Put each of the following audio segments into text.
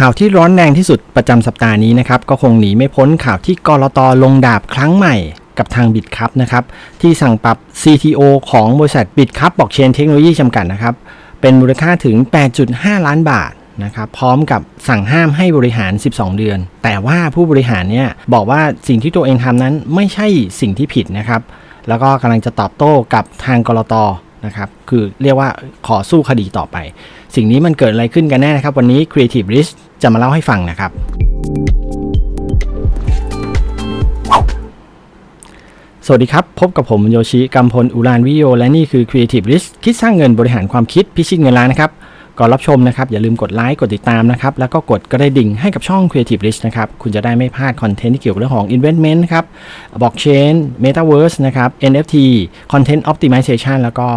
ข่าวที่ร้อนแรงที่สุดประจำสัปดาห์นี้นะครับก็คงหนีไม่พ้นข่าวที่กรตลงดาบครั้งใหม่กับทางบิตคัพนะครับที่สั่งปรับ CTO ของบริษัทบิตคัพบอกเชนเทคโนโลยีจำกัดนะครับเป็นมูลค่าถึง 8.5 ล้านบาทนะครับพร้อมกับสั่งห้ามให้บริหาร 12 เดือน แต่ว่าผู้บริหารเนี่ยบอกว่าสิ่งที่ตัวเองทำนั้นไม่ใช่สิ่งที่ผิดนะครับแล้วก็กำลังจะตอบโต้กับทางกรตนะครับคือเรียกว่าขอสู้คดีต่อไป สิ่งนี้มันเกิดอะไรขึ้นกันแน่นะครับ วันนี้ Creative Risk จะมาเล่าให้ฟังนะครับ สวัสดีครับ พบกับผมโยชิกัมพล อุรานวิโย และนี่คือ Creative Risk คิดสร้างเงินบริหารความคิดพิชิตเงินล้านนะครับ ก่อนรับชมนะครับอย่าลืมกดไลค์กดติดตามนะครับแล้วก็กดกระดิ่งให้กับช่อง Creative Risk นะครับคุณจะได้ไม่พลาดคอนเทนต์ที่เกี่ยวกับเรื่องของ Investment นะครับ Blockchain Metaverse นะครับ NFT Content Optimization แล้วก็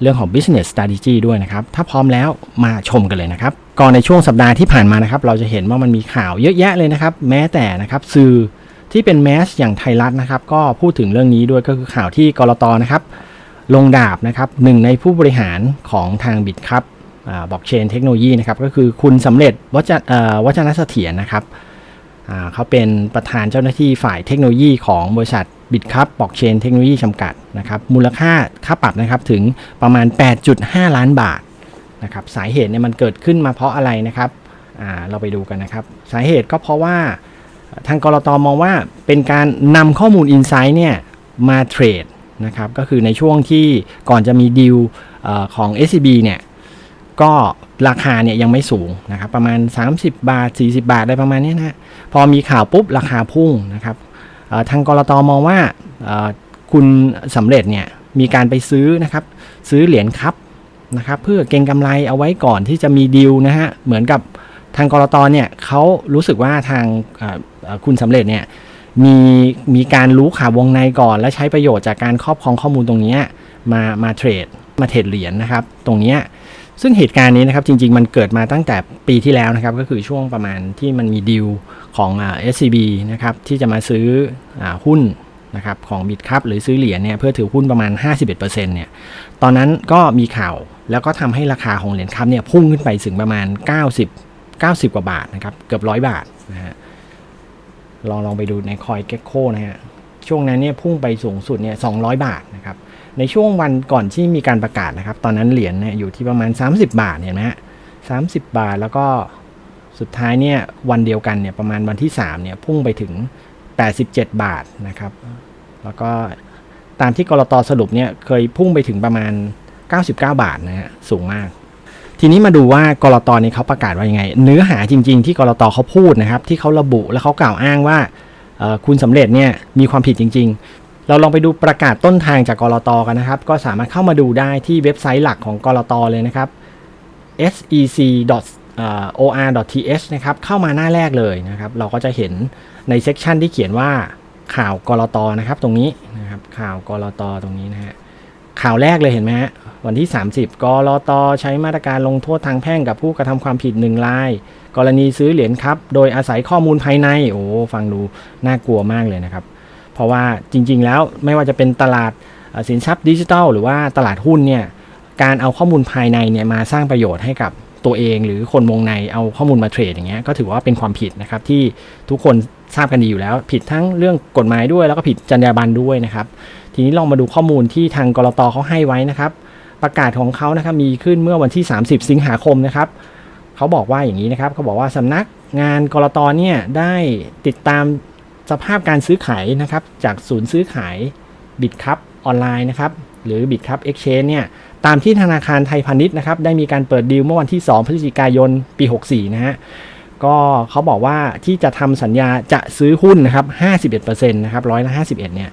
เรื่องของ Business Strategy ด้วยนะครับถ้าพร้อมแล้วมาชมกันเลยนะครับก่อนในช่วงสัปดาห์ที่ผ่านมานะครับเราจะเห็นว่ามันมีข่าวเยอะแยะเลยนะครับแม้แต่นะครับสื่อที่เป็นแมสอย่างไทยรัฐนะครับก็พูดถึงเรื่องนี้ด้วยก็คือข่าวที่กรตนะครับลงดาบนะครับหนึ่งในผู้บริหารของทางบิตครับ บล็อกเชนเทคโนโลยีนะครับก็คือคุณสำเร็จวัจวัจนเสถียรนะครับเขาเป็นประธานเจ้าหน้าที่ฝ่ายเทคโนโลยีของบริษัทบิตครับบล็อกเชนเทคโนโลยีจำกัดนะครับมูลค่าค่าปรับนะครับถึงประมาณ 8.5 ล้านบาทนะครับสาเหตุเนี่ยมันเกิดขึ้นมาเพราะอะไรนะครับเราไปดูกันนะครับสาเหตุก็เพราะว่าทางกรตมองว่าเป็นการนำข้อมูล Insight เนี่ยมาเทรดนะครับก็คือในช่วงที่ก่อนจะมีดีลเออของ SCB เนี่ย ก็ราคาเนี่ยยังไม่สูงนะครับประมาณ 30 บาท 40 บาทได้ประมาณนี้นะพอมีข่าวปุ๊บราคาพุ่งนะครับทางกรตมองว่าคุณสำเร็จเนี่ยมีการไปซื้อนะครับซื้อเหรียญครับนะครับเพื่อเก็งกำไรเอาไว้ก่อนที่จะมีดีลนะฮะเหมือนกับทางกรตเนี่ยเขารู้สึกว่าทางคุณสำเร็จเนี่ยมีมีการรู้ข่าววงในก่อน และใช้ประโยชน์จากการครอบครองข้อมูลตรงนี้มามาเทรดมาเทรดเหรียญนะครับ ตรงเนี้ย ซึ่งเหตุการณ์นี้นะครับจริง ๆ มันเกิดมาตั้งแต่ปีที่แล้วนะครับ ก็คือช่วงประมาณที่มันมีดีลของเอ่า SCB นะครับที่จะมาซื้ออหุ้นนะครับของบิตคัพหรือซื้อเหรียญเนี่ยเพื่อถือหุ้นประมาณ 51%เนี่ยตอนนั้นก็มีข่าวแล้วก็ทำให้ราคาของเหรียญคัพเนี่ยพุ่งขึ้นไปถึงประมาณ 90 90 กว่าบาทนะครับเกือบร้อยบาทนะฮะลองลองไปดูในคอยเก็กโคนะฮะช่วงนั้นเนี่ยพุ่งไปสูงสุดเนี่ย200 บาทนะครับ ในช่วงวันก่อนที่มีการประกาศนะครับ ตอนนั้นเหรียญเนี่ยอยู่ที่ประมาณ 30 บาทเห็นไหมฮะ30บาทแล้วก็สุดท้ายเนี่ยวันเดียวกันเนี่ยประมาณวันที่3เนี่ยพุ่งไปถึง 87 บาทนะครับ แล้วก็ตามที่กรตสรุปเนี่ยเคยพุ่งไปถึงประมาณ 99 บาทนะฮะสูงมาก ทีนี้มาดูว่ากรตนี่ยเขาประกาศว่ายังไง เนื้อหาจริง ๆ ที่กรตเขาพูดนะครับ ที่เขาระบุและเขากล่าวอ้างว่าคุณสำเร็จเนี่ยมีความผิดจริงๆ เราลองไปดูประกาศต้นทางจากกรตกันนะครับ ก็สามารถเข้ามาดูได้ที่เว็บไซต์หลักของกรตเลยนะครับ sec.or.th นะครับเข้ามาหน้าแรกเลยนะครับ เราก็จะเห็นในเซกชันที่เขียนว่าข่าวกรตนะครับ ตรงนี้นะครับข่าวกรตตรงนี้นะฮะข่าวแรกเลยเห็นไหมฮะวันที่ 30กรตใช้มาตรการลงโทษทางแพ่งกับผู้กระทำความผิดหนึ่งราย กรณีซื้อเหรียญครับ โดยอาศัยข้อมูลภายใน โอ้ฟังดูน่ากลัวมากเลยนะครับ เพราะว่าจริงๆแล้วไม่ว่าจะเป็นตลาดสินทรัพย์ดิจิทัลหรือว่าตลาดหุ้นเนี่ยการเอาข้อมูลภายในเนี่ยมาสร้างประโยชน์ให้กับตัวเอง หรือคนวงในเอาข้อมูลมาเทรดอย่างเงี้ยก็ถือว่าเป็นความผิดนะครับที่ทุกคนทราบกันดีอยู่แล้ว ผิดทั้งเรื่องกฎหมายด้วยแล้วก็ผิดจรรยาบรรณด้วยนะครับทีนี้ลองมาดูข้อมูลที่ทางกรตเขาให้ไว้นะครับ ประกาศของเขานะครับมีขึ้นเมื่อวันที่ 30 สิงหาคมนะครับเขาบอกว่าอย่างนี้นะครับเขาบอกว่าสำนักงานกรตเนี่ยได้ติดตาม สภาพการซื้อขายนะครับจากศูนย์ซื้อขายบิตคัพออนไลน์นะครับหรือบิตคัพเอ็กชแนนเนี่ยตามที่ธนาคารไทยพาณิชย์นะครับได้มีการเปิดดีลเมื่อวันที่ 2 พฤศจิกายนปี 64 นะฮะก็เขาบอกว่าที่จะทำสัญญาจะซื้อหุ้นนะครับ 51%นะครับร้อยละ 51 เนี่ย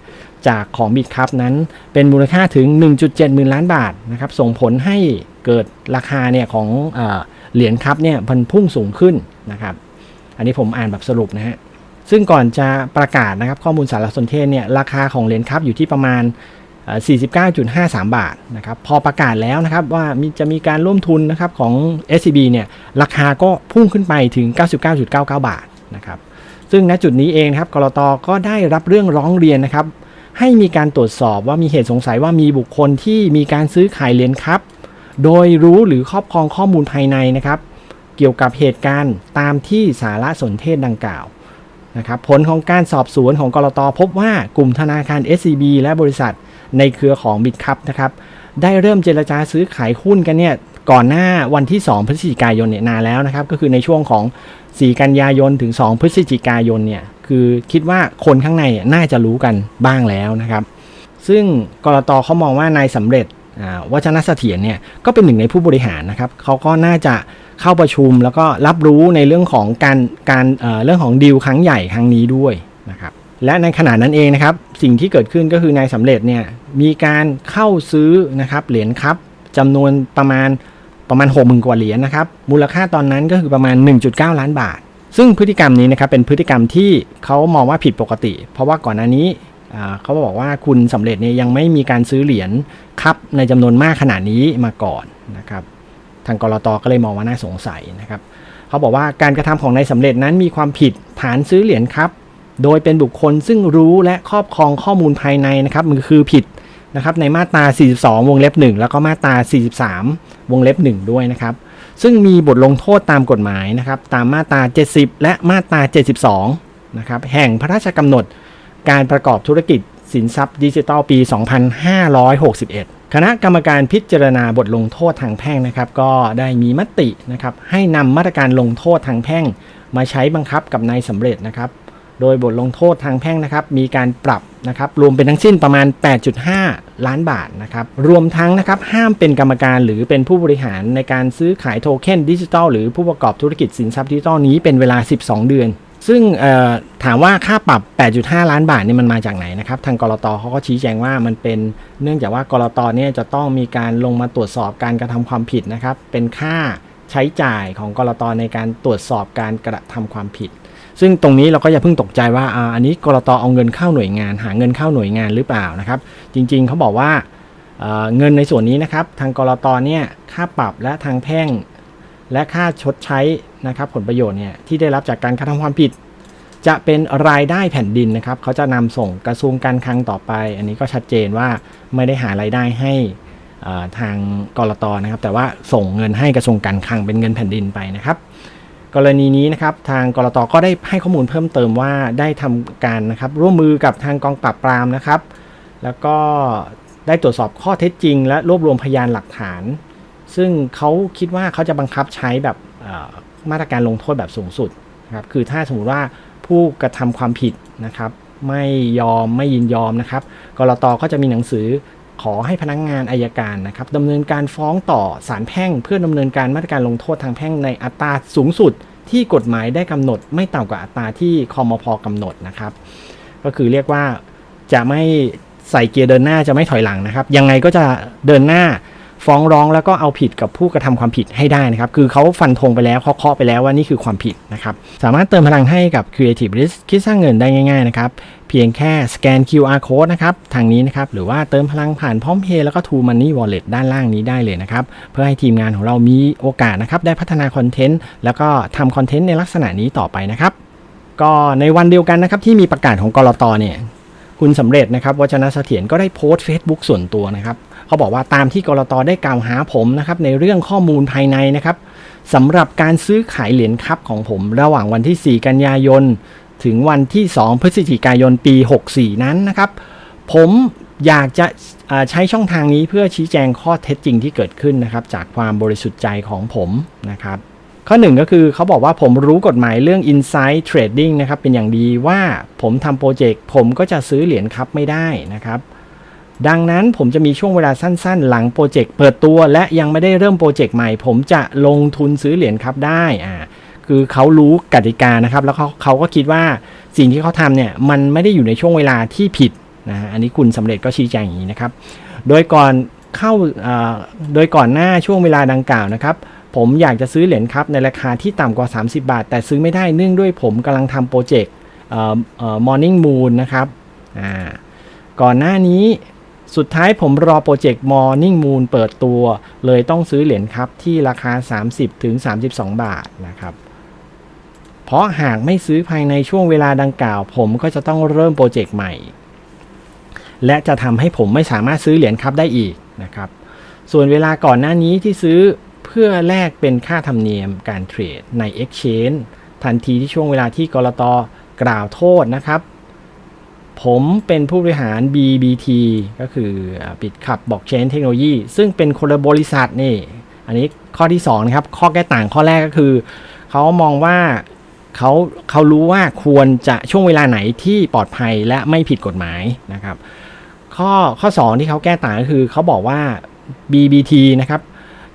จากของบิตคัพนั้นเป็นมูลค่าถึง 1.7หมื่นล้านบาทนะครับส่งผลให้เกิดราคาเนี่ยของเอเหรียญครับเนี่ยมันพุ่งสูงขึ้นนะครับ อันนี้ผมอ่านแบบสรุปนะฮะ ซึ่งก่อนจะประกาศนะครับข้อมูลสารสนเทศเนี่ยราคาของเหรียญครับอยู่ที่ประมาณ 49.53 บาทนะครับพอประกาศแล้วนะครับว่ามีจะมีการร่วมทุนนะครับของ SCB เนี่ยราคาก็พุ่งขึ้นไปถึง 99.99 บาทนะครับซึ่งณจุดนี้เองนะครับกรตก็ได้รับเรื่องร้องเรียนนะครับให้มีการตรวจสอบว่ามีเหตุสงสัยว่ามีบุคคลที่มีการซื้อขายเหรียญครับโดยรู้หรือครอบครองข้อมูลภายในนะครับ เกี่ยวกับเหตุการณ์ตามที่สารสนเทศดังกล่าว นะครับผลของการสอบสวนของกรตพบว่ากลุ่มธนาคาร SCB และบริษัทในเครือของบิตคัพนะครับได้เริ่มเจรจาซื้อขายหุ้นกันเนี่ยก่อนหน้าวันที่ 2 พฤศจิกายนเนี่ยนานแล้วนะครับ ก็คือในช่วงของ 4 กันยายนถึง 2 พฤศจิกายนเนี่ยคือคิดว่าคนข้างในน่าจะรู้กันบ้างแล้วนะครับ ซึ่งกรตเขามองว่านายสำเร็จวัชนเสถียรเนี่ยก็เป็นหนึ่งในผู้บริหารนะครับเขาก็น่าจะ เข้าประชุมแล้วก็รับรู้ในเรื่องของการการเเรื่องของดีลครั้งใหญ่ครั้งนี้ด้วยนะครับและในขณะนั้นเองนะครับสิ่งที่เกิดขึ้นก็คือนายสำเร็จเนี่ยมีการเข้าซื้อนะครับเหรียญครับจำนวนประมาณประมาณ6 0,000กว่าเหรียญนะครับมูลค่าตอนนั้นก็คือประมาณ 1.9 ล้านบาท ซึ่งพฤติกรรมนี้นะครับเป็นพฤติกรรมที่เขามองว่าผิดปกติ เพราะว่าก่อนหน้านี้เขาบอกว่าคุณสำเร็จเนี่ยยังไม่มีการซื้อเหรียญครับในจำนวนมากขนาดนี้มาก่อนนะครับ ทางกรตก็เลยมองว่าน่าสงสัยนะครับเขาบอกว่าการกระทำของนายสำเร็จนั้นมีความผิดฐานซื้อเหรียญครับ โดยเป็นบุคคลซึ่งรู้และครอบครองข้อมูลภายในนะครับมันคือผิดนะครับในมาตรา 42 วงเล็บ 1 แล้วก็มาตรา 43 วงเล็บ 1 ด้วยนะครับ ซึ่งมีบทลงโทษตามกฎหมายนะครับ ตามมาตรา 70 และมาตรา 72 นะครับ แห่งพระราชกำหนดการประกอบธุรกิจสินทรัพย์ดิจิทัลปี 2561 คณะกรรมการพิจารณาบทลงโทษทางแพ่งนะครับ ก็ได้มีมตินะครับ ให้นำมาตรการลงโทษทางแพ่ง มาใช้บังคับกับนายสำเร็จนะครับ โดยบทลงโทษทางแพ่งนะครับ มีการปรับนะครับ รวมเป็นทั้งสิ้นประมาณ 8.5 ล้านบาทนะครับ รวมทั้งนะครับ ห้ามเป็นกรรมการหรือเป็นผู้บริหารในการซื้อขายโทเค็นดิจิทัลหรือผู้ประกอบธุรกิจสินทรัพย์ดิจิทัลนี้เป็นเวลา 12 เดือน ซึ่งถามว่าค่าปรับ 8.5 ล้านบาทนี่มันมาจากไหนนะครับ ทางกรตเขาก็ชี้แจงว่ามันเป็นเนื่องจากว่ากรตเนี่ยจะต้องมีการลงมาตรวจสอบการกระทำความผิดนะครับ เป็นค่าใช้จ่ายของกรตในการตรวจสอบการกระทำความผิด ซึ่งตรงนี้เราก็อย่าเพิ่งตกใจว่าอันนี้กรตเอาเงินเข้าหน่วยงาน หาเงินเข้าหน่วยงานหรือเปล่านะครับ จริงๆเขาบอกว่าเอ่อเงินในส่วนนี้นะครับ ทางกรตเนี่ยค่าปรับและทางแพ่ง และค่าชดใช้นะครับผลประโยชน์เนี่ยที่ได้รับจากการกระทำความผิด จะเป็นรายได้แผ่นดินนะครับเขาจะนำส่งกระทรวงการคลังต่อไป อันนี้ก็ชัดเจนว่าไม่ได้หารายได้ให้ทางกรตนะครับ แต่ว่าส่งเงินให้กระทรวงการคลังเป็นเงินแผ่นดินไปนะครับ กรณีนี้นะครับทางกรตก็ได้ให้ข้อมูลเพิ่มเติมว่าได้ทำการนะครับร่วมมือกับทางกองปราบปรามนะครับ แล้วก็ได้ตรวจสอบข้อเท็จจริง และรวบรวมพยานหลักฐาน ซึ่งเขาคิดว่าเขาจะบังคับใช้แบบมาตรการลงโทษแบบสูงสุดนะครับคือถ้าสมมติว่าผู้กระทำความผิดนะครับไม่ยอมไม่ยินยอมนะครับกรตก็จะมีหนังสือขอให้พนักงงานอายการนะครับดำเนินการฟ้องต่อศาลแพ่ง เพื่อดำเนินการมาตรการลงโทษทางแพ่งในอัตราสูงสุด ที่กฎหมายได้กำหนด ไม่ต่ำกว่าอัตราที่คอมพกำหนดนะครับ ก็คือเรียกว่าจะไม่ใส่เกียร์เดินหน้าจะไม่ถอยหลังนะครับ ยังไงก็จะเดินหน้า ฟ้องร้องแล้วก็เอาผิดกับผู้กระทำความผิดให้ได้นะครับ คือเขาฟันธงไปแล้วเขาเคาะไปแล้วว่านี่คือความผิดนะครับ สามารถเติมพลังให้กับ Creative Risk คิดสร้างเงินได้ง่ายๆนะครับ เพียงแค่สแกน QR code นะครับ ทางนี้นะครับ หรือว่าเติมพลังผ่านพร้อมเพย์แล้วก็ True Money Wallet ด้านล่างนี้ได้เลยนะครับ เพื่อให้ทีมงานของเรามีโอกาสนะครับ ได้พัฒนาคอนเทนต์แล้วก็ทำคอนเทนต์ในลักษณะนี้ต่อไปนะครับ ก็ในวันเดียวกันนะครับที่มีประกาศของกรตเนี่ยคุณสำเร็จนะครับวัชนะเสถียรก็ได้โพสต์ Facebook ส่วนตัวนะครับ เขาบอกว่าตามที่กรตได้กล่าวหาผมนะครับในเรื่องข้อมูลภายในนะครับสำหรับการซื้อขายเหรียญคัพของผมระหว่างวันที่ 4 กันยายน ถึงวันที่ 2 พฤศจิกายนปี 64 นั้นนะครับ ผมอยากจะใช้ช่องทางนี้เพื่อชี้แจงข้อเท็จจริงที่เกิดขึ้นนะครับ จากความบริสุทธิ์ใจของผมนะครับ ข้อหนึ่งก็คือเขาบอกว่าผมรู้กฎหมายเรื่อง Inside Trading นะครับเป็นอย่างดีว่าผมทำโปรเจกต์ผมก็จะซื้อเหรียญครับไม่ได้นะครับ ดังนั้นผมจะมีช่วงเวลาสั้นๆ หลังโปรเจกต์เปิดตัว และยังไม่ได้เริ่มโปรเจกต์ใหม่ ผมจะลงทุนซื้อเหรียญครับได้อ่าคือเขารู้กติกานะครับแล้วเขาเขาก็คิดว่าสิ่งที่เขาทำเนี่ยมันไม่ได้อยู่ในช่วงเวลาที่ผิดนะอันนี้คุณสำเร็จก็ชี้แจงอย่างนี้นะครับ โดยก่อนเข้าอ่าโดยก่อนหน้าช่วงเวลาดังกล่าวนะครับ ผมอยากจะซื้อเหรียญครับในราคาที่ต่ำกว่า 30 บาท แต่ซื้อไม่ได้เนื่องด้วยผมกำลังทำโปรเจกต์เอ่อเอ่อ Morning Moon นะครับอ่าก่อนหน้านี้ สุดท้ายผมรอโปรเจกต์ Morning Moon เปิดตัว เลยต้องซื้อเหรียญครับที่ราคา 30ถึง32บาทนะครับ เพราะหากไม่ซื้อภายในช่วงเวลาดังกล่าว ผมก็จะต้องเริ่มโปรเจกต์ใหม่ และจะทำให้ผมไม่สามารถซื้อเหรียญครับได้อีกนะครับ ส่วนเวลาก่อนหน้านี้ที่ซื้อเพื่อแลกเป็นค่าธรรมเนียมการเทรดใน Exchange ทันทีที่ช่วงเวลาที่กรตกล่าวโทษนะครับ ผมเป็นผู้บริหาร BBT ก็คือปิดขับบล็อกเชนเทคโนโลยี ซึ่งเป็นคนละบริษัทนี่ อันนี้ข้อที่2นะครับ ข้อแก้ต่างข้อแรกก็คือ เขามองว่าเขาเขารู้ว่าควรจะช่วงเวลาไหนที่ปลอดภัยและไม่ผิดกฎหมายนะครับ ข้อข้อ 2 ที่เขาแก้ต่างก็คือเขาบอกว่า BBT นะครับ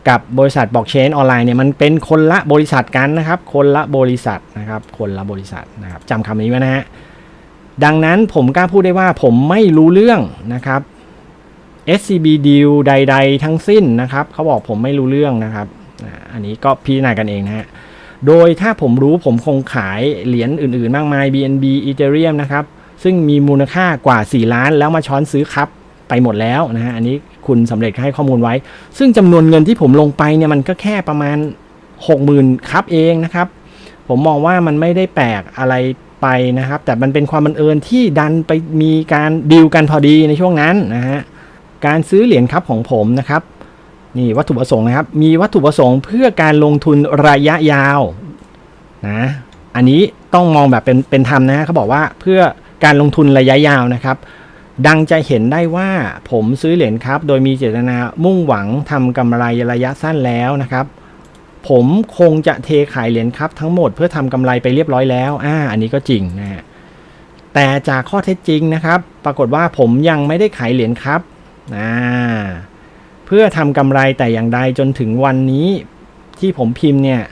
กับบริษัทบล็อกเชนออนไลน์เนี่ยมันเป็นคนละบริษัทกันนะครับ คนละบริษัทนะครับ คนละบริษัทนะครับจำคำนี้ไว้นะฮะ ดังนั้นผมกล้าพูดได้ว่าผมไม่รู้เรื่องนะครับ SCB deal ใด ๆ ทั้งสิ้นนะครับ เขาบอกผมไม่รู้เรื่องนะครับอันนี้ก็พิจารณากันเองนะฮะโดยถ้าผมรู้ผมคงขายเหรียญอื่น ๆ มากมาย BNB Ethereum นะครับ ซึ่งมีมูลค่ากว่า 4 ล้านแล้วมาช้อนซื้อครับไปหมดแล้วนะฮะอันนี้คุณสำเร็จให้ข้อมูลไว้ ซึ่งจำนวนเงินที่ผมลงไปเนี่ยมันก็แค่ประมาณ 60,000 ครับเองนะครับ ผมมองว่ามันไม่ได้แปลกอะไร ไปนะครับ แต่มันเป็นความบังเอิญที่ดันไปมีการดีลกันพอดีในช่วงนั้นนะฮะการซื้อเหรียญครับของผมนะครับนี่วัตถุประสงค์นะครับ มีวัตถุประสงค์เพื่อการลงทุนระยะยาวนะอันนี้ต้องมองแบบเป็นเป็นธรรมนะเขาบอกว่าเพื่อการลงทุนระยะยาวนะครับ ดังจะเห็นได้ว่าผมซื้อเหรียญครับ โดยมีเจตนามุ่งหวังทำกำไรระยะสั้นแล้วนะครับ ผมคงจะเทขายเหรียญครับทั้งหมดเพื่อทำกำไรไปเรียบร้อยแล้วอ่าอันนี้ก็จริงนะฮะแต่จากข้อเท็จจริงนะครับ ปรากฏว่าผมยังไม่ได้ขายเหรียญครับอ่าเพื่อทำกำไรแต่อย่างใดจนถึงวันนี้ที่ผมพิมพ์เนี่ย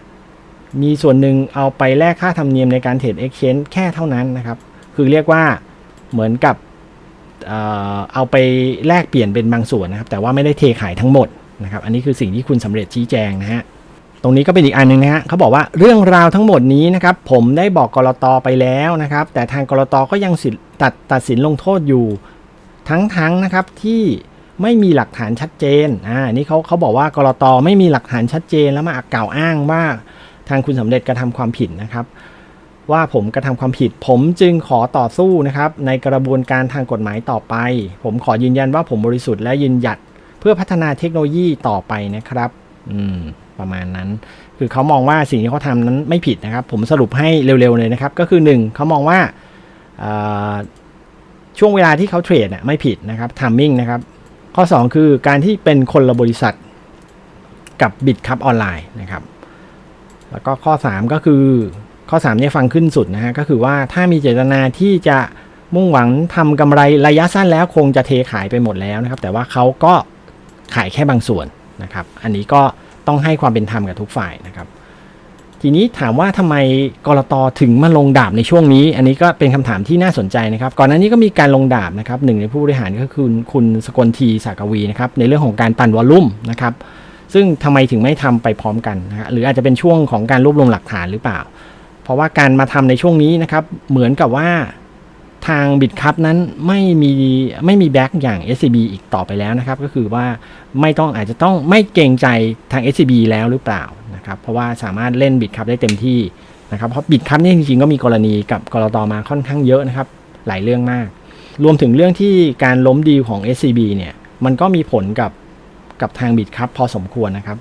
มีส่วนหนึ่งเอาไปแลกค่าธรรมเนียมในการเทรด Exchange แค่เท่านั้นนะครับ คือเรียกว่าเหมือนกับเอ่อเอาไปแลกเปลี่ยนเป็นบางส่วนนะครับ แต่ว่าไม่ได้เทขายทั้งหมดนะครับ อันนี้คือสิ่งที่คุณสำเร็จชี้แจงนะฮะ ตรงนี้ก็เป็นอีกอันหนึ่งนะฮะเขาบอกว่าเรื่องราวทั้งหมดนี้นะครับผมได้บอกกรตไปแล้วนะครับ แต่ทางกรตก็ยังตัดตัดสินลงโทษอยู่ทั้งๆนะครับที่ไม่มีหลักฐานชัดเจนอ่านี่เขาเขาบอกว่ากรตไม่มีหลักฐานชัดเจนแล้วมากล่าวอ้างว่าทางคุณสำเร็จกระทำความผิดนะครับ ว่าผมกระทำความผิด ผมจึงขอต่อสู้นะครับ ในกระบวนการทางกฎหมายต่อไป ผมขอยืนยันว่าผมบริสุทธิ์และยืนหยัดเพื่อพัฒนาเทคโนโลยีต่อไปนะครับ อืม ประมาณนั้น คือเขามองว่าสิ่งที่เขาทำนั้นไม่ผิดนะครับ ผมสรุปให้เร็วๆเลยนะครับ ก็คือ 1เขามองว่าช่วงเวลาที่เขาเทรดน่ะไม่ผิดนะครับทามมิ่งนะครับ ข้อ 2 คือการที่เป็นคนละบริษัทกับบิตคับออนไลน์นะครับ แล้วก็ข้อ 3 ก็คือข้อ3เนี่ยฟังขึ้นสุดนะฮะก็คือว่าถ้ามีเจตนาที่จะมุ่งหวังทำกำไรระยะสั้นแล้วคงจะเทขายไปหมดแล้วนะครับ แต่ว่าเขาก็ขายแค่บางส่วนนะครับ อันนี้ก็ ต้องให้ความเป็นธรรมกับทุกฝ่ายนะครับ ทีนี้ถามว่าทำไมกรตถึงมาลงดาบในช่วงนี้ อันนี้ก็เป็นคำถามที่น่าสนใจนะครับ ก่อนหน้านี้ก็มีการลงดาบนะครับหนึ่งในผู้บริหารก็คือคุณสกลทีสากวีนะครับในเรื่องของการปั่นวอลลุ่มนะครับซึ่งทำไมถึงไม่ทำไปพร้อมกันนะฮะหรืออาจจะเป็นช่วงของการรวบรวมหลักฐานหรือเปล่า เพราะว่าการมาทำในช่วงนี้นะครับเหมือนกับว่า ทางบิตคัพนั้นไม่มีไม่มีแบ็กอย่าง SCB อีกต่อไปแล้วนะครับ ก็คือว่าไม่ต้องอาจจะต้องไม่เกรงใจทาง SCB แล้วหรือเปล่านะครับ เพราะว่าสามารถเล่นบิตคัพได้เต็มที่นะครับ เพราะบิตคัพเนี่จริงๆก็มีกรณีกับกรตมาค่อนข้างเยอะนะครับ หลายเรื่องมาก รวมถึงเรื่องที่การล้มดีลของ SCB เนี่ยมันก็มีผลกับกับทางบิตคัพพอสมควรนะครับ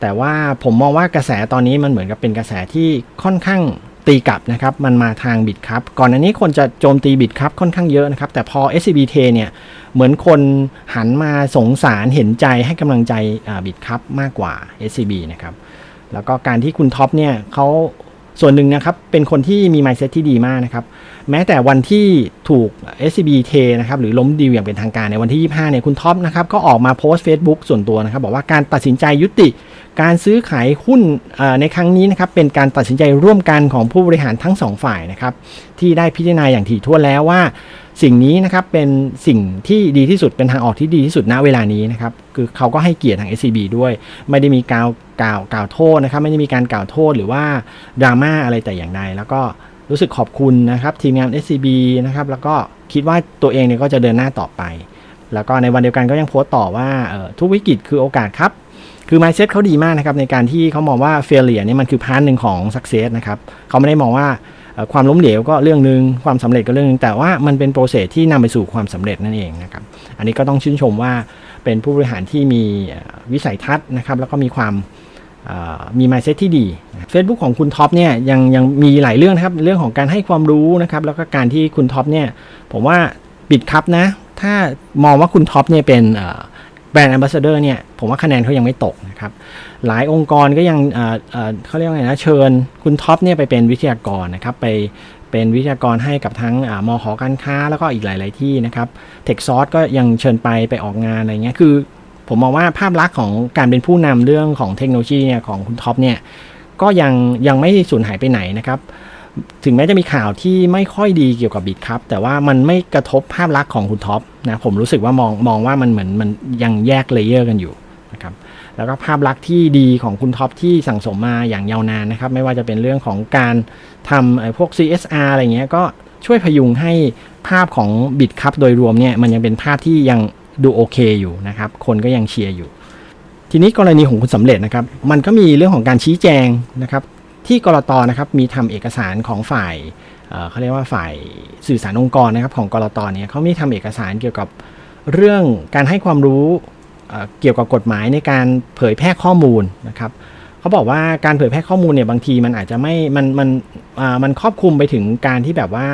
แต่ว่าผมมองว่ากระแสตอนนี้มันเหมือนกับเป็นกระแสที่ค่อนข้าง ตีกลับนะครับมันมาทางบิตครับก่อนอันนี้คนจะโจมตีบิตครับค่อนข้างเยอะนะครับแต่พอ SCB t เนี่ยเหมือนคนหันมาสงสารเห็นใจให้กำลังใจบิตครับมากกว่า SCB นะครับแล้วก็การที่คุณท็อปเนี่ยเขาส่วนหนึ่งนะครับเป็นคนที่มี mindset ที่ดีมากนะครับแม้แต่วันที่ถูก SCB t นะครับหรือล้มดีลอย่างเป็นทางการในวันที่ 25เนี่ยคุณท็อปนะครับก็ออกมาโพสต์ Facebook ส่วนตัวนะครับบอกว่าการตัดสินใจยุติ การซื้อขายหุ้นในครั้งนี้นะครับเป็นการตัดสินใจร่วมกันของผู้บริหารทั้งสองฝ่ายนะครับที่ได้พิจารณาอย่างถี่ถ้วนแล้วว่า สิ่งนี้นะครับเป็นสิ่งที่ดีที่สุดเป็นทางออกที่ดีที่สุดณเวลานี้นะครับคือเขาก็ให้เกียรติทาง SCB ด้วย ไม่ได้มีกล่าวกล่าวกล่าวโทษนะครับไม่ได้มีการกล่าวโทษหรือว่าดราม่าอะไรแต่อย่างใดแล้วก็รู้สึกขอบคุณนะครับทีมงาน SCB นะครับแล้วก็คิดว่าตัวเองเนี่ยก็จะเดินหน้าต่อไป แล้วก็ในวันเดียวกันก็ยังโพสต์ต่อว่าทุกวิกฤตคือโอกาสครับ คือ mindset เขาดีมากนะครับในการที่เขามองว่า failure นี่มันคือพาร์ทหนึ่งของ success นะครับเขาไม่ได้มองว่าความล้มเหลวก็เรื่องหนึ่งความสำเร็จก็เรื่องหนึงแต่ว่ามันเป็นโปรเซสที่นำไปสู่ความสำเร็จนั่นเองนะครับอันนี้ก็ต้องชื่นชมว่าเป็นผู้บริหารที่มีวิสัยทัศน์นะครับแล้วก็มีความมี mindset ที่ดี Facebook ของคุณท็อปเนี่ยยังยังมีหลายเรื่องนะครับเรื่องของการให้ความรู้นะครับแล้วก็การที่คุณท็อปเนี่ยผมว่าปิดครับนะถ้ามองว่าคุณท็อปเนี่ยเป็น แบรนด์ a อ b a s s a d o r เนี่ยผมว่าคะแนนเขายังไม่ตกนะครับหลายองค์กรก็ยังเเเขาเรียกว่าไงนะเชิญคุณท็อปเนี่ยไปเป็นวิทยากรนะครับไปเป็นวิทยากรให้กับทั้งอ่ามหอการค้าแล้วก็อีกหลาย ๆ ที่นะครับเทคซอสก็ยังเชิญไปไปออกงานอะไรเงี้ยคือ ผมมองว่าภาพลักษณ์ของการเป็นผู้นำเรื่องของเทคโนโลยีเนี่ยของคุณท็อปเนี่ยก็ยังยังไม่สูญหายไปไหนนะครับ ถึงแม้จะมีข่าวที่ไม่ค่อยดีเกี่ยวกับบิตครับ แต่ว่ามันไม่กระทบภาพลักษณ์ของคุณท็อปนะผมรู้สึกว่ามองมองว่ามันเหมือนมันยังแยกเลเยอร์กันอยู่นะครับแล้วก็ภาพลักษณ์ที่ดีของคุณท็อปที่สั่งสมมาอย่างยาวนานนะครับไม่ว่าจะเป็นเรื่องของการทำไอ้พวก CSR อะไรเงี้ยก็ช่วยพยุงให้ภาพของบิตครับโดยรวมเนี่ยมันยังเป็นภาพที่ยังดูโอเคอยู่นะครับคนก็ยังเชียร์อยู่ทีนี้กรณีของคุณสำเร็จนะครับ มันก็มีเรื่องของการชี้แจงนะครับ ที่กรตนะครับมีทำเอกสารของฝ่ายเอ่อเขาเรียกว่าฝ่ายสื่อสารองค์กรนะครับของกรตเนี่ยเขามีทำเอกสารเกี่ยวกับเรื่องการให้ความรู้เเกี่ยวกับกฎหมายในการเผยแพร่ข้อมูลนะครับเขาบอกว่าการเผยแพร่ข้อมูลเนี่ยบางทีมันอาจจะไม่มันมันมันครอบคลุมไปถึงการที่แบบว่า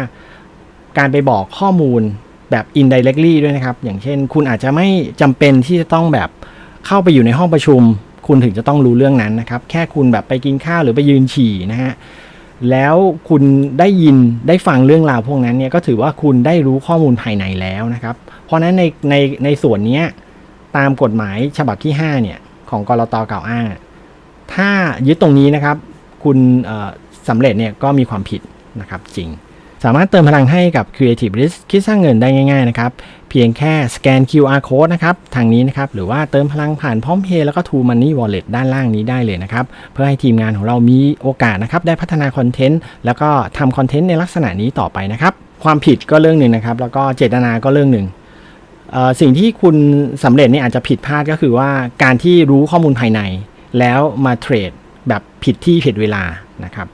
การไปบอกข้อมูลแบบ indirectly ด้วยนะครับ อย่างเช่น คุณอาจจะไม่จำเป็นที่จะต้องแบบเข้าไปอยู่ในห้องประชุม คุณถึงจะต้องรู้เรื่องนั้นนะครับ แค่คุณแบบไปกินข้าวหรือไปยืนฉี่นะฮะแล้วคุณได้ยินได้ฟังเรื่องราวพวกนั้นเนี่ยก็ถือว่าคุณได้รู้ข้อมูลภายในแล้วนะครับ เพราะนั้นในในในส่วนเนี้ยตามกฎหมายฉบับที่ 5 เนี่ย ของกรตกล่าวอ้าง ถ้ายึดตรงนี้นะครับ คุณสำเร็จเนี่ยก็มีความผิดนะครับจริง สามารถเติมพลังให้กับ Creative Risk คิดสร้างเงินได้ง่ายๆนะครับ เพียงแค่สแกน QR code นะครับทางนี้นะครับหรือว่าเติมพลังผ่านพร้อมเพย์แล้วก็ True Money Wallet ด้านล่างนี้ได้เลยนะครับ เพื่อให้ทีมงานของเรามีโอกาสนะครับได้พัฒนาคอนเทนต์แล้วก็ทำคอนเทนต์ในลักษณะนี้ต่อไปนะครับ ความผิดก็เรื่องหนึ่งนะครับ แล้วก็เจตนาก็เรื่องหนึ่งสิ่งที่คุณสำเร็จเนี่ยอาจจะผิดพลาดก็คือว่าการที่รู้ข้อมูลภายใน แล้วมาเทรดแบบผิดที่ผิดเวลานะครับ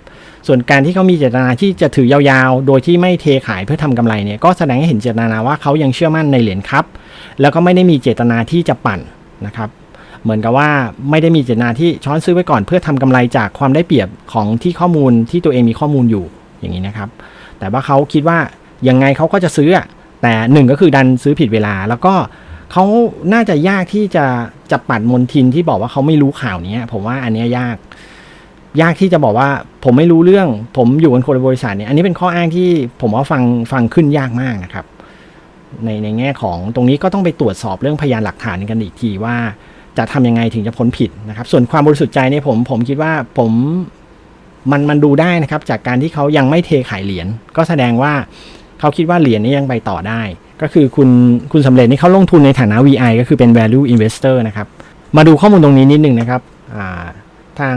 ส่วนการที่เขามีเจตนาที่จะถือยาวๆ โดยที่ไม่เทขายเพื่อทำกำไรเนี่ยก็แสดงให้เห็นเจตนาว่าเขายังเชื่อมั่นในเหรียญครับ แล้วก็ไม่ได้มีเจตนาที่จะปั่นนะครับเหมือนกับว่าไม่ได้มีเจตนาที่ช้อนซื้อไว้ก่อนเพื่อทำกำไรจากความได้เปรียบของที่ข้อมูลที่ตัวเองมีข้อมูลอยู่อย่างนี้นะครับ แต่ว่าเขาคิดว่ายังไงเขาก็จะซื้อแต่หนึ่งก็คือดันซื้อผิดเวลา แล้วก็เขาน่าจะยากที่จะจะปัดมนทินที่บอกว่าเขาไม่รู้ข่าวนี้ผมว่าอันเนี้ยยาก ยากที่จะบอกว่าผมไม่รู้เรื่อง ผมอยู่กันคนละบริษัทเนี่ยอันนี้เป็นข้ออ้างที่ผมว่าฟังฟังขึ้นยากมากนะครับ ในในแง่ของตรงนี้ก็ต้องไปตรวจสอบเรื่องพยานหลักฐานกันอีกทีว่าจะทำยังไงถึงจะพ้นผิดนะครับ ส่วนความบริสุทธิ์ใจเนี่ยผมผมคิดว่าผมมันมันดูได้นะครับ จากการที่เขายังไม่เทขายเหรียญก็แสดงว่าเขาคิดว่าเหรียญนี้ยังไปต่อได้ ก็คือคุณคุณสำเร็จนี่เขาลงทุนในฐานะ VI ก็คือเป็น value investor นะครับ มาดูข้อมูลตรงนี้นิดนึงนะครับทาง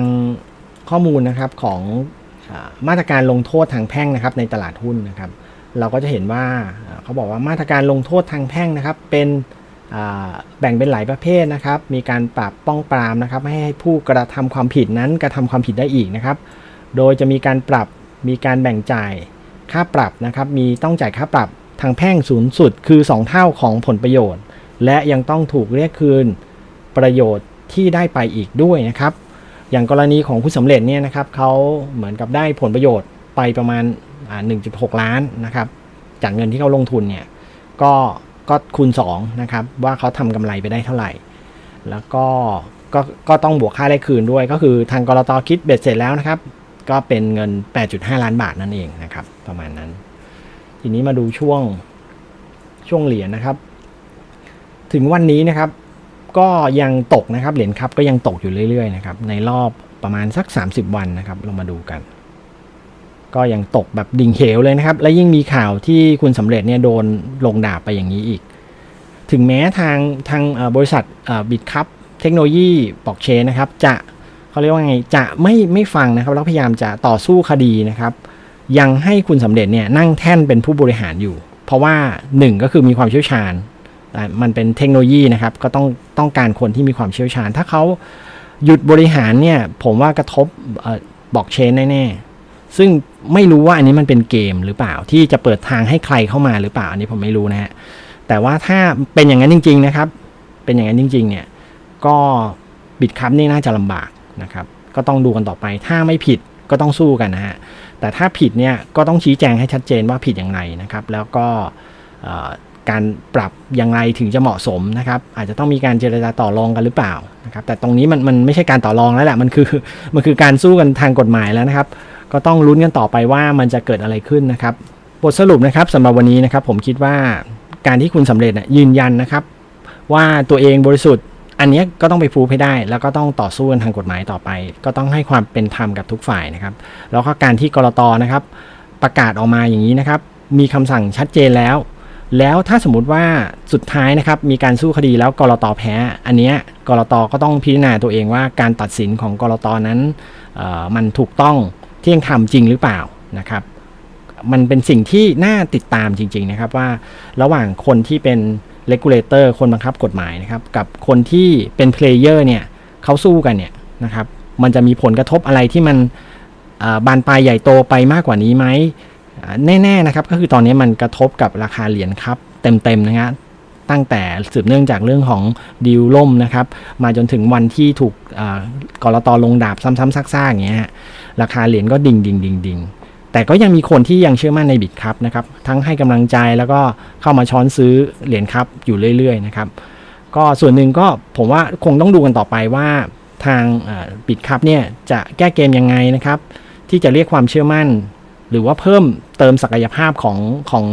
ข้อมูลนะครับของมาตรการลงโทษทางแพ่งนะครับในตลาดหุ้นนะครับ เราก็จะเห็นว่าเขาบอกว่ามาตรการลงโทษทางแพ่งนะครับเป็นแบ่งเป็นหลายประเภทนะครับ มีการปรับป้องปรามนะครับไม่ให้ผู้กระทำความผิดนั้นกระทำความผิดได้อีกนะครับ โดยจะมีการปรับมีการแบ่งจ่ายค่าปรับนะครับ มีต้องจ่ายค่าปรับทางแพ่งสูงสุดคือ 2 เท่าของผลประโยชน์ และยังต้องถูกเรียกคืนประโยชน์ที่ได้ไปอีกด้วยนะครับ อย่างกรณีของผู้สำเร็จเนี่ยนะครับเขาเหมือนกับได้ผลประโยชน์ไปประมาณ 1.6 ล้านนะครับจากเงินที่เขาลงทุนเนี่ยก็ก็คูณ2นะครับว่าเขาทำกำไรไปได้เท่าไหร่ แล้วก็ก็ก็ต้องบวกค่าได้คืนด้วย ก็คือทางกรตคิดเบ็ดเสร็จแล้วนะครับ ก็เป็นเงิน 8.5 ล้านบาทนั่นเองนะครับประมาณนั้น ทีนี้มาดูช่วงช่วงเหรียญนะครับ ถึงวันนี้นะครับ ก็ยังตกนะครับเหรียญครับก็ยังตกอยู่เรื่อยๆนะครับในรอบประมาณสัก 30 วันนะครับเรามาดูกัน ก็ยังตกแบบดิ่งเหวเลยนะครับ และยิ่งมีข่าวที่คุณสำเร็จเนี่ยโดนลงดาบไปอย่างนี้อีก ถึงแม้ทางทางบริษัทบิตคัพเทคโนโลยีบอกเชนนะครับ จะเขาเรียกว่าไงจะไม่ไม่ฟังนะครับแล้วพยายามจะต่อสู้คดีนะครับ ยังให้คุณสำเร็จเนี่ยนั่งแท่นเป็นผู้บริหารอยู่ เพราะว่าหนึ่งก็คือมีความเชี่ยวชาญ มันเป็นเทคโนโลยีนะครับ ก็ต้องต้องการคนที่มีความเชี่ยวชาญ ถ้าเขาหยุดบริหารเนี่ยผมว่ากระทบบล็อกเชนแน่ๆ ซึ่งไม่รู้ว่าอันนี้มันเป็นเกมหรือเปล่าที่จะเปิดทางให้ใครเข้ามาหรือเปล่า อันนี้ผมไม่รู้นะฮะแต่ว่าถ้าเป็นอย่างนั้นจริง ๆนะครับ เป็นอย่างนั้นจริง ๆ เนี่ยก็บิตคัพนี่น่าจะลำบากนะครับ ก็ต้องดูกันต่อไปถ้าไม่ผิดก็ต้องสู้กันนะฮะแต่ถ้าผิดเนี่ยก็ต้องชี้แจงให้ชัดเจนว่าผิดอย่างไรนะครับ แล้วก็ การปรับอย่างไรถึงจะเหมาะสมนะครับ อาจจะต้องมีการเจรจาต่อรองกันหรือเปล่านะครับ แต่ตรงนี้มันมันไม่ใช่การต่อรองแล้วแหละมันคือมันคือการสู้กันทางกฎหมายแล้วนะครับ ก็ต้องลุ้นกันต่อไปว่ามันจะเกิดอะไรขึ้นนะครับ บทสรุปนะครับสำหรับวันนี้นะครับ ผมคิดว่าการที่คุณสำเร็จนะยืนยันนะครับ ว่าตัวเองบริสุทธิ์อันนี้ก็ต้องไปพูดให้ได้ แล้วก็ต้องต่อสู้กันทางกฎหมายต่อไป ก็ต้องให้ความเป็นธรรมกับทุกฝ่ายนะครับ แล้วก็การที่กรตนะครับ ประกาศออกมาอย่างนี้นะครับ มีคำสั่งชัดเจนแล้ว แล้วถ้าสมมุติว่าสุดท้ายนะครับมีการสู้คดีแล้วกรตแพ้ อันเนี้ยกรตก็ต้องพิจารณาตัวเองว่าการตัดสินของกรตนั้นมันถูกต้องเที่ยงธรรมจริงหรือเปล่านะครับ มันเป็นสิ่งที่น่าติดตามจริง ๆนะครับว่าระหว่างคนที่เป็น regulator คนบังคับกฎหมายนะครับ กับคนที่เป็น player เนี่ยเขาสู้กันเนี่ยนะครับ มันจะมีผลกระทบอะไรที่มันบานปลายใหญ่โตไปมากกว่านี้ไหม แน่ๆนะครับก็คือตอนนี้มันกระทบกับราคาเหรียญครับเต็มๆนะฮะตั้งแต่สืบเนื่องจากเรื่องของดีลล่มนะครับมาจนถึงวันที่ถูกกรตลงดาบซ้ำๆซากๆอย่างเงี้ยราคาเหรียญก็ดิ่งดิ่งดิ่งดิ่งแต่ก็ยังมีคนที่ยังเชื่อมั่นในบิตครับนะครับทั้งให้กำลังใจแล้วก็เข้ามาช้อนซื้อเหรียญครับอยู่เรื่อยๆนะครับก็ส่วนหนึ่งก็ผมว่าคงต้องดูกันต่อไปว่าทางบิตครับเนี่ยจะแก้เกมยังไงนะครับที่จะเรียกความเชื่อมั่น หรือว่าเพิ่มเติมศักยภาพของของ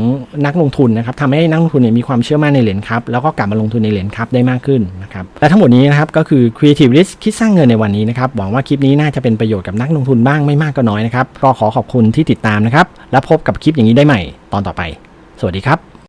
นักลงทุนนะครับทำให้นักลงทุนเนี่ยมีความเชื่อมั่นในเหรียญครับแล้วก็กลับมาลงทุนในเหรียญครับได้มากขึ้นนะครับและทั้งหมดนี้นะครับก็คือ Creative Risk คิดสร้างเงินในวันนี้นะครับหวังว่าคลิปนี้น่าจะเป็นประโยชน์กับนักลงทุนบ้างไม่มากก็น้อยนะครับก็ขอขอบคุณที่ติดตามนะครับ และพบกับคลิปอย่างนี้ได้ใหม่ตอนต่อไป สวัสดีครับ